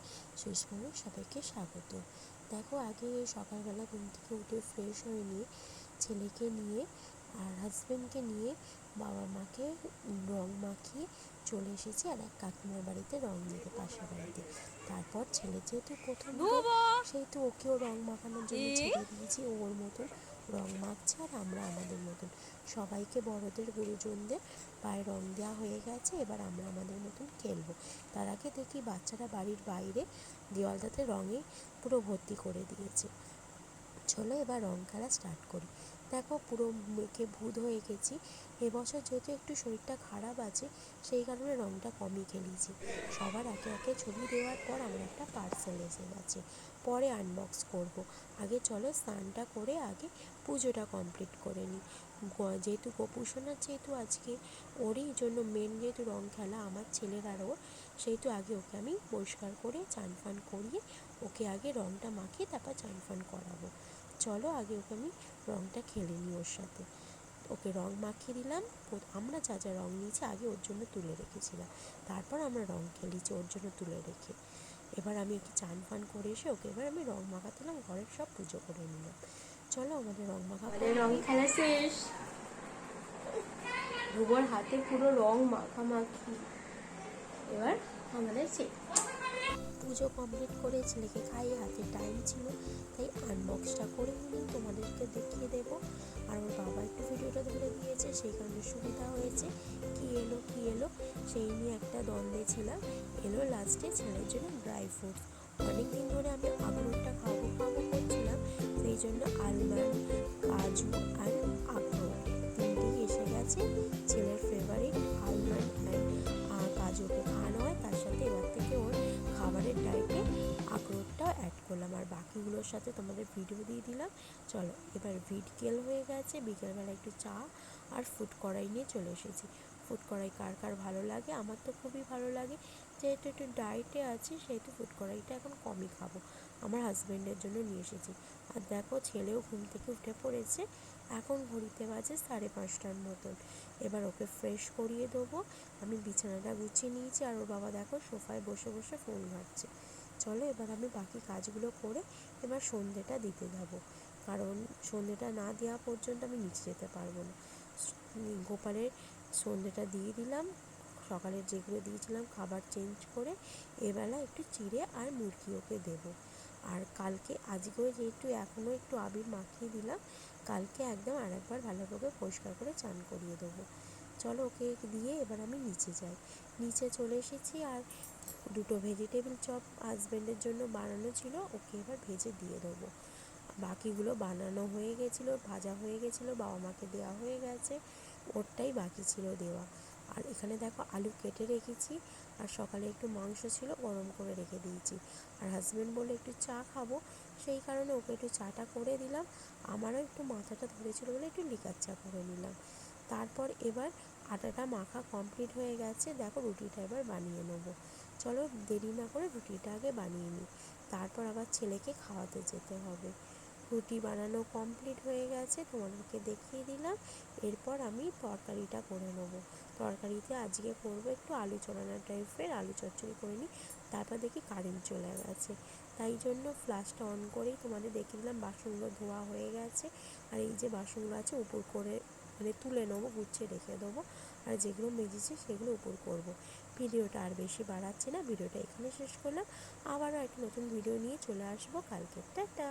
Piyali Swiss সবাইকে স্বাগত। দেখো আগে সকালবেলা ঘুম থেকে উঠে ফ্রেশ হয়ে নিয়ে ছেলেকে নিয়ে আর হাজব্যান্ডকে নিয়ে বাবা মাকে রং মাখিয়ে চলে এসেছি আর এক কাকিমার বাড়িতে রং দিতে পাশের বাড়িতে। তারপর ছেলে যেহেতু প্রথম সেহেতু ওকেও রং মাখানোর জন্য ছেড়ে দিয়েছি ওর মতন রং মাখছে আর আমরা আমাদের মতন সবাইকে বড়দের গুরুজনদের পায়ে রং দেওয়া হয়ে গেছে, এবার আমরা আমাদের মতন খেলব। তার আগে দেখি বাচ্চারা বাড়ির বাইরে দেওয়ালটাতে রঙে পুরো ভর্তি করে দিয়েছে। চলো এবার রং খেলা স্টার্ট করি। দেখো পুরো মেখে ভূত হয়ে গেছি। এবছর যেহেতু একটু শরীরটা খারাপ আছে, সেই কারণে রংটা কমই খেলিয়েছি। সবার একে একে ছবি দেওয়ার পর আমার একটা পার্সেল এসে গেছে। পরে আনবক্স করব। আগে চলো স্নানটা করে আগে পুজোটা কমপ্লিট করে নিই। যেহেতু গোপুসোনার যেহেতু আজকে, ওরই জন্য মেন যেহেতু রং খেলা আমার ছেলের আর ওর, সেহেতু আগে ওকে আমি পরিষ্কার করে চান ফান করিয়ে ওকে আগে রংটা মাখিয়ে তারপর চান ফান করাবো। চলো আগে ওকে আমি রঙটা খেলে নিই ওর সাথে। ওকে রং মাখিয়ে দিলাম আমরা যা যা রং নিয়েছি আগে ওর জন্য তুলে রেখেছিলাম। তারপর আমরা রং খেলিছি ওর জন্য তুলে রেখে। এবার আমি ওকে চান ফান করে এসে ওকে এবার আমি রং মাখাতেলাম, ঘরের সব পুজো করে নিলাম। চলো আমাদের রং মাখা আমাদের রং খেলা শেষ। ধ্রুবর হাতে পুরো রং মাখামাখি। এবার আমাদের শেষ। পুজো কমপ্লিট করে ছেলেকে খাইয়ে হাতে টাইম ছিল, তাই আনবক্সটা করে নিলাম, তোমাদেরকে দেখিয়ে দেবো। আর ওর বাবা একটু ভিডিওটা ধরে দিয়েছে, সেই কারণে সুবিধা হয়েছে। কি এলো কি এলো, সেই নিয়ে একটা দ্বন্দ্বে ছিলাম। এলো লাস্টে ছেলের জন্য ড্রাই ফ্রুটস অনেক দিন ধরে আমি আঙুরটা খাব খাব করছিলাম, সেই জন্য আলমন্ড কাজু আর আখরোট। তিনটেই এসে গেছে, ছেলের করলাম আর বাকিগুলোর সাথে তোমাদের ভিডিও দিয়ে দিলাম। চলো, এবার ভিডকেল হয়ে গেছে, বিকেলবেলা একটু চা আর ফুড কড়াই নিয়ে চলে এসেছি। ফুড কড়াই কার কার ভালো লাগে? আমার তো খুবই ভালো লাগে। যেহেতু একটু ডায়েটে আছি, সেহেতু ফুড কড়াইটা এখন কমই খাব। আমার হাজব্যান্ডের জন্য নিয়ে এসেছি। আর দেখো, ছেলেও ঘুম থেকে উঠে পড়েছে। এখন ঘড়িতে বাজে সাড়ে পাঁচটার মতন। এবার ওকে ফ্রেশ করিয়ে দেবো। আমি বিছানাটা গুছিয়ে নিয়েছি আর ওর বাবা দেখো, সোফায় বসে বসে ফোন ঘাটছে। চলো এবার আমি বাকি কাজগুলো করে এবার সন্ধেটা দিতে যাব। কারণ সন্ধেটা না দেওয়া পর্যন্ত আমি নিচে যেতে পারব না। গোপালের সন্ধেটা দিয়ে দিলাম। সকালে যেগুলো দিয়েছিলাম খাবার চেঞ্জ করে এবেলা একটু চিড়ে আর মুরগি ওকে দেবো। আর কালকে আজকেও যেহেতু এখনও একটু আবির মাখিয়ে দিলাম, কালকে একদম আরেকবার ভালোভাবে পরিষ্কার করে চান করিয়ে দেবো। চলো ওকে দিয়ে এবার আমি নিচে যাই। নিচে চলে এসেছি আর দুটো ভেজিটেবিল চপ হাজব্যান্ডের জন্য বানানো ছিল, ওকে এবার ভেজে দিয়ে দেবো। বাকিগুলো বানানো হয়ে গেছিল, ভাজা হয়ে গেছিল, বাবা মাকে দেওয়া হয়ে গেছে, ওরটাই বাকি ছিল দেওয়া। আর এখানে দেখো আলু কেটে রেখেছি, আর সকালে একটু মাংস ছিল, গরম করে রেখে দিয়েছি। আর হাজব্যান্ড বলে একটু চা খাব। সেই কারণে ওকে একটু চাটা করে দিলাম। আমারও একটু মাথাটা ধরেছিল বলে একটু লিকার চা করে নিলাম। তারপর এবার আটাটা মাখা কমপ্লিট হয়ে গেছে। দেখো রুটিটা এবার বানিয়ে নেব। চলো দেরি না করে রুটিটা আগে বানিয়ে নিই। তারপর আবার ছেলেকে খাওয়াতে যেতে হবে। রুটি বানানো কমপ্লিট হয়ে গেছে, তোমাদেরকে দেখিয়ে দিলাম। এরপর আমি তরকারিটা করে নেব। তরকারিতে আজকে করব একটু আলু চড়ানো টাইপের আলু চচ্চড়ি করে নিই। তারপর দেখি কারেন্ট চলে গেছে। তাই জন্য ফ্লাশটা অন করেই তোমাদের দেখিয়ে দিলাম। বাসনগুলো ধোয়া হয়ে গেছে। আর এই যে বাসনগুলো আছে, উপর করে মানে তুলে নেব, গুছিয়ে রেখে দেবো আর যেগুলো মেজেছি সেগুলো উপর করব। ভিডিওটা আর বেশি বাড়াচ্ছি না, ভিডিওটা এখানে শেষ করলাম। আবারও একটা নতুন ভিডিও নিয়ে চলে আসব কালকে। টাটা!